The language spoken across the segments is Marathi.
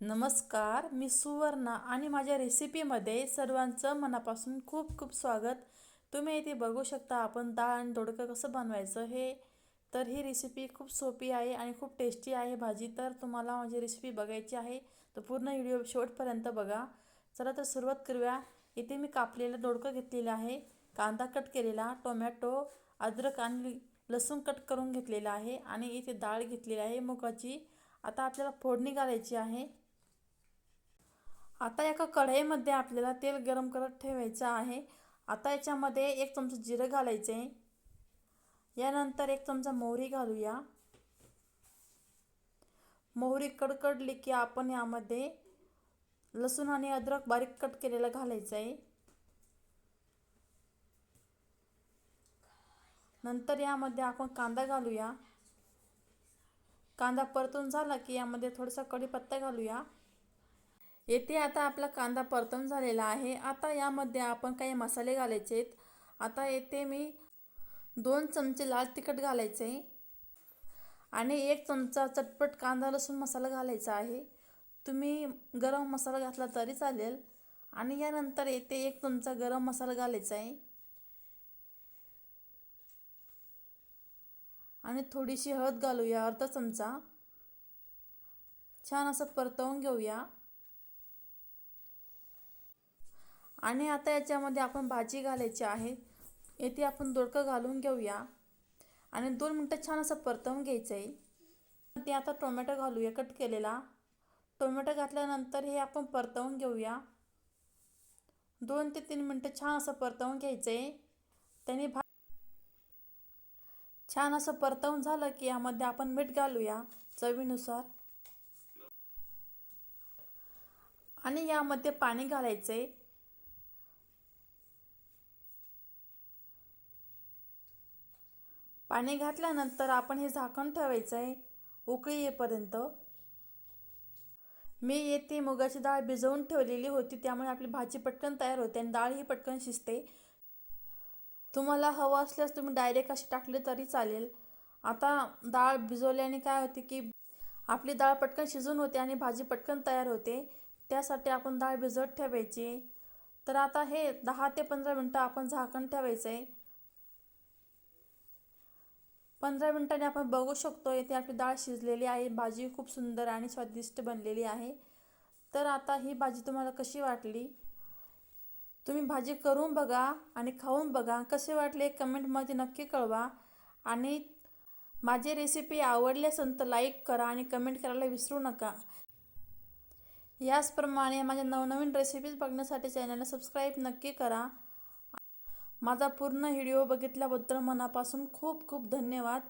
नमस्कार मी सुवर्णा आणि माझ्या रेसिपीमध्ये सर्वांचं मनापासून खूप खूप स्वागत. तुम्ही इथे बघू शकता आपण डाळ आणि दोडकं कसं बनवायचं हे. तर ही रेसिपी खूप सोपी आहे आणि खूप टेस्टी आहे भाजी. तर तुम्हाला माझी रेसिपी बघायची आहे तर पूर्ण व्हिडिओ शेवटपर्यंत बघा. चला तर सुरुवात करूया. इथे मी कापलेलं दोडकं घेतलेलं आहे. कांदा कट केलेला टोमॅटो अद्रक आणि लसूण कट करून घेतलेला आहे आणि इथे डाळ घेतलेली आहे मुगाची. आता आपल्याला फोडणी घालायची आहे. आता एका कढईमध्ये आपल्याला तेल गरम करत ठेवायचं आहे. आता याच्यामध्ये एक चमचा जिरं घालायचं आहे. यानंतर एक चमचा मोहरी घालूया. मोहरी कडकडली की आपण यामध्ये लसूण आणि अद्रक बारीक कट केलेलं घालायचं आहे. नंतर यामध्ये आपण कांदा घालूया. कांदा परतून झाला की यामध्ये थोडासा कढीपत्ता घालूया. येथे आता आपला कांदा परतून झालेला आहे. आता यामध्ये आपण काही मसाले घालायचे आहेत. आता येथे मी दोन चमचे लाल तिखट घालायचे आणि एक चमचा चटपट कांदा लसूण मसाला घालायचा आहे. तुम्ही गरम मसाला घातला तरी चालेल. आणि यानंतर येथे एक चमचा गरम मसाला घालायचा आहे. आणि थोडीशी हळद घालूया अर्धा चमचा. छान असं परतवून घेऊया. आणि आता याच्यामध्ये आपण भाजी घालायची आहे. येथे आपण दोडकं घालून घेऊया. आणि दोन मिनटं छान असं परतवून घ्यायचं आहे ते आता टोमॅटो घालूया कट केलेला. टोमॅटो घातल्यानंतर हे आपण परतवून घेऊया. दोन ते तीन मिनटं छान असं परतवून घ्यायचं आहे त्याने भा छान असं परतवून झालं की यामध्ये आपण मीठ घालूया चवीनुसार. आणि यामध्ये पाणी घालायचं आहे पाणी घातल्यानंतर आपण हे झाकण ठेवायचं आहे. उकळी येईपर्यंत. मी येथे मुगाची डाळ भिजवून ठेवलेली होती त्यामुळे आपली भाजी पटकन तयार होते आणि डाळ ही पटकन शिजते. तुम्हाला हवं असल्यास तुम्ही डायरेक्ट अशी टाकले तरी चालेल. आता डाळ भिजवल्याने काय होते की आपली डाळ पटकन शिजून होते आणि भाजी पटकन तयार होते. त्यासाठी आपण डाळ भिजवत ठेवायची. तर आता हे दहा ते पंधरा मिनटं आपण झाकण ठेवायचं आहे. पंधरा मिनटांनी आपण बघू शकतो येथे आपली डाळ शिजलेली आहे भाजी खूप सुंदर आणि स्वादिष्ट बनलेली आहे. तर आता ही भाजी तुम्हाला कशी वाटली? तुम्ही भाजी करून बघा आणि खाऊन बघा. कसे वाटले कमेंटमध्ये नक्की कळवा. आणि माझी रेसिपी आवडली असेल तर लाईक करा आणि कमेंट करायला विसरू नका. याचप्रमाणे माझ्या नवनवीन रेसिपीज बघण्यासाठी चॅनलला सबस्क्राईब नक्की करा. माझा पूर्ण व्हिडिओ बघितल्याबद्दल मनापासून खूप खूप धन्यवाद.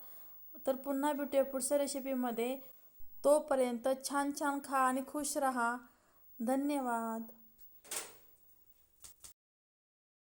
तर पुन्हा भेटूया पुढच्या रेसिपीमध्ये तोपर्यंत छान छान खा आणि खुश रहा. धन्यवाद.